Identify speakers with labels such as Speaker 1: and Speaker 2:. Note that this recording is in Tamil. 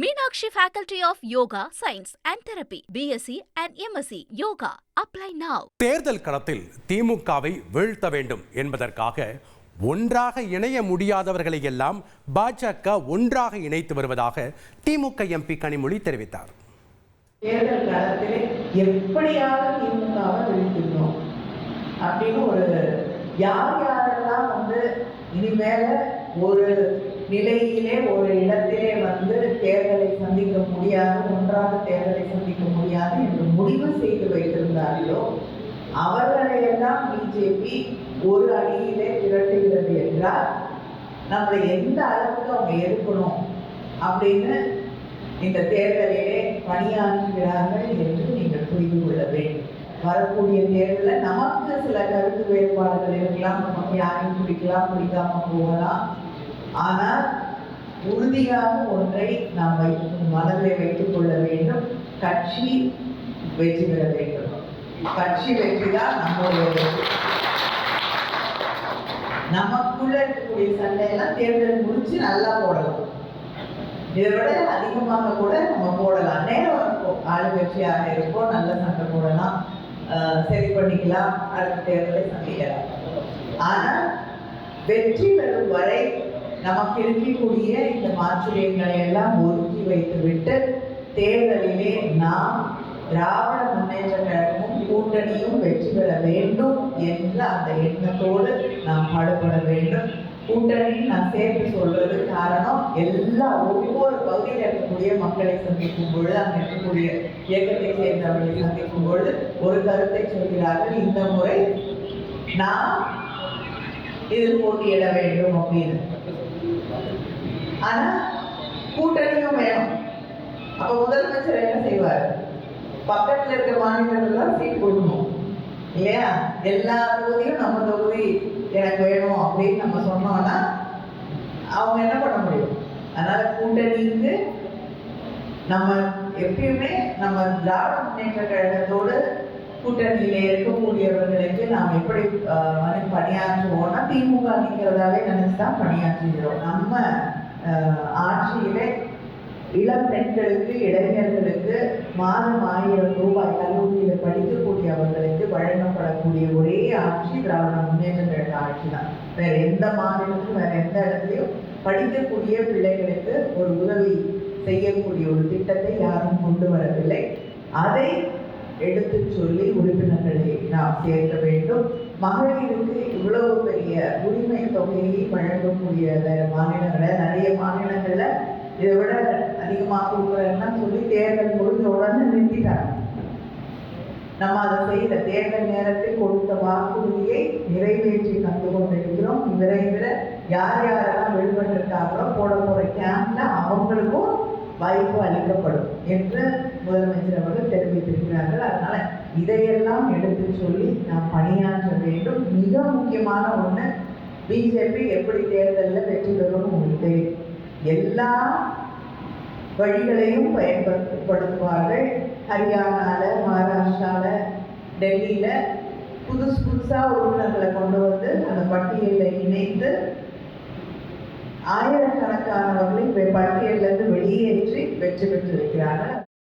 Speaker 1: Meenakshi Faculty of Yoga, Science and Therapy, BSc and MSc Yoga. Apply now.
Speaker 2: தேர்தல் களத்தில் திமுகவை வீழ்த்த வேண்டும் என்பதற்காக ஒன்றாக இணைய முடியாதவர்களை எல்லாம் பாஜக ஒன்றாக இணைத்து வருவதாக திமுக எம்பி கனிமொழி தெரிவித்தார்
Speaker 3: தேர்தல் காலத்தில் எப்படியாவது திமுகவை வீழ்த்திடணும் அப்படின்னு ஒரு யார் யாரெல்லாம் வந்து இனிமேல ஒரு நிலையிலே ஒரு இடத்திலே வந்து தேர்தலை சந்திக்க முடியாது ஒன்றாக தேர்தலை கூடாது என்று முடிவு செய்து வைத்திருந்தார்களோ அவர்களையெல்லாம் பிஜேபி ஒரு அணியிலே திரட்டுகிறது என்றால் நம்மளை எந்த அளவுக்கு அவங்க எதிர்க்கணும் அப்படின்னு இந்த தேர்தலிலே பணியாற்றுகிறார்கள் என்று நீங்கள் புரிந்து கொள்ள வேண்டும். வரக்கூடிய தேர்தலில் நமக்கு சில கருத்து வேறுபாடுகள் இருக்கலாம் நமக்கு யாரையும் பிடிக்கலாம் பிடிக்காம போகலாம். ஆனால் உறுதியாக ஒன்றை நாம் வைத்து மனதில் வைத்துக் கொள்ள வேண்டும். கட்சி வெற்றி பெற வேண்டும். கட்சி வெற்றி தான் நம்மளுடைய வெற்றி. நமக்குள்ள இருக்கக்கூடிய சண்டையெல்லாம் தேர்தல் முடிச்சு நல்லா போடலாம். இதை விட அதிகமாக கூட நம்ம போடலாம். நேரம் இருக்கும். ஆளுங்கட்சியாக இருக்கும் நல்ல சண்டை போடலாம். சரி பண்ணிக்கலாம். அடுத்த தேர்தலை சந்திக்கலாம். ஆனால் வெற்றி பெறும் வரை நமக்கு இருக்கக்கூடிய இந்த மாச்சரியங்களை எல்லாம் ஒதுக்கி வைத்துவிட்டு தேர்தலிலே நாம் திராவிட முன்னேற்ற கழகமும் கூட்டணியும் வெற்றி பெற வேண்டும் என்ற அந்த எண்ணத்தோடு நாம் பாடுபட வேண்டும். கூட்டணி நான் சேர்த்து சொல்றது காரணம் எல்லா ஒவ்வொரு பகுதியில் இருக்கக்கூடிய மக்களை சந்திக்கும் பொழுது அங்கே இருக்கக்கூடிய இயக்கத்தை சேர்ந்தவர்களை சந்திக்கும் பொழுது ஒரு கருத்தை சொல்கிறார்கள் இந்த முறை நாம் இதில் போட்டியிட வேண்டும் அப்படின்னு. ஆனா கூட்டணியும் வேணும். அப்ப முதலமைச்சர் என்ன செய்வார்? பக்கத்துல இருக்க மாநிலங்கள்லாம் சீட் கொடுக்கணும் இல்லையா? எல்லா தொகுதியும் நம்ம தொகுதி எனக்கு வேணும் அப்படின்னு நம்ம சொன்னோம்னா அவங்க என்ன பண்ண முடியும்? அதனால கூட்டணிக்கு நம்ம எப்பயுமே நம்ம திராவிட முன்னேற்ற கழகத்தோடு கூட்டணியில இருக்கக்கூடியவர்களுக்கு நாம் எப்படி வந்து பணியாற்றுவோம்னா திமுக நிற்கிறதாவே நினைச்சுதான் பணியாற்றுகிறோம். நம்ம ஆட்சியிலே இளம் பெண்களுக்கு இளைஞர்களுக்கு மாதம் ஆயிரம் ரூபாய் கல்லூரியில் படிக்கக்கூடியவர்களுக்கு வழங்கப்படக்கூடிய ஒரே ஆட்சி திராவிட முன்னேற்ற கழக ஆட்சி தான். வேற எந்த மாநிலத்திலும் வேற எந்த இடத்துலையும் படிக்கக்கூடிய பிள்ளைகளுக்கு ஒரு உதவி செய்யக்கூடிய ஒரு திட்டத்தை யாரும் கொண்டு வரவில்லை. அதை எடுத்து சொல்லி உறுப்பினர்களை நாம் சேர்க்க வேண்டும். மகளிருக்கு இவ்வளவு பெரிய உரிமை தொகையை வழங்கக்கூடிய மாநிலங்களை நிறைய மாநிலங்கள்ல இதை விட அதிகமாக கொடுக்குறேன்னா சொல்லி தேர்தல் முடிஞ்ச உடனே நிறுத்திட்டாங்க. நம்ம அதை செய்த தேர்தல் நேரத்தில் கொடுத்த வாக்குறுதியை நிறைவேற்றி தந்து கொண்டிருக்கிறோம். விரைவில் யார் யாரெல்லாம் வெளிப்பட்டிருக்காங்களோ போட போகிற கேம்ப்ல அவங்களுக்கும் வாய்ப்பு அளிக்கப்படும் என்று முதலமைச்சர் அவர்கள் தெரிவித்திருக்கிறார்கள். அதனால இதையெல்லாம் எடுத்து சொல்லி நாம் பணியாற்ற வேண்டும். மிக முக்கியமான ஒன்று பிஜேபி எப்படி தேர்தலில் வெற்றி பெறணும் உண்டு எல்லா வழிகளையும் பயன்படுத்துவார்கள். ஹரியானால மகாராஷ்டிராவில் டெல்லியில் புதுசு புதுசாக உறுப்பினர்களை கொண்டு வந்து அந்த பட்டியலில் இணைத்து ஆயிரக்கணக்கானவர்களை பட்டியலிருந்து வெளியேற்றி வெற்றி பெற்றிருக்கிறார்கள்.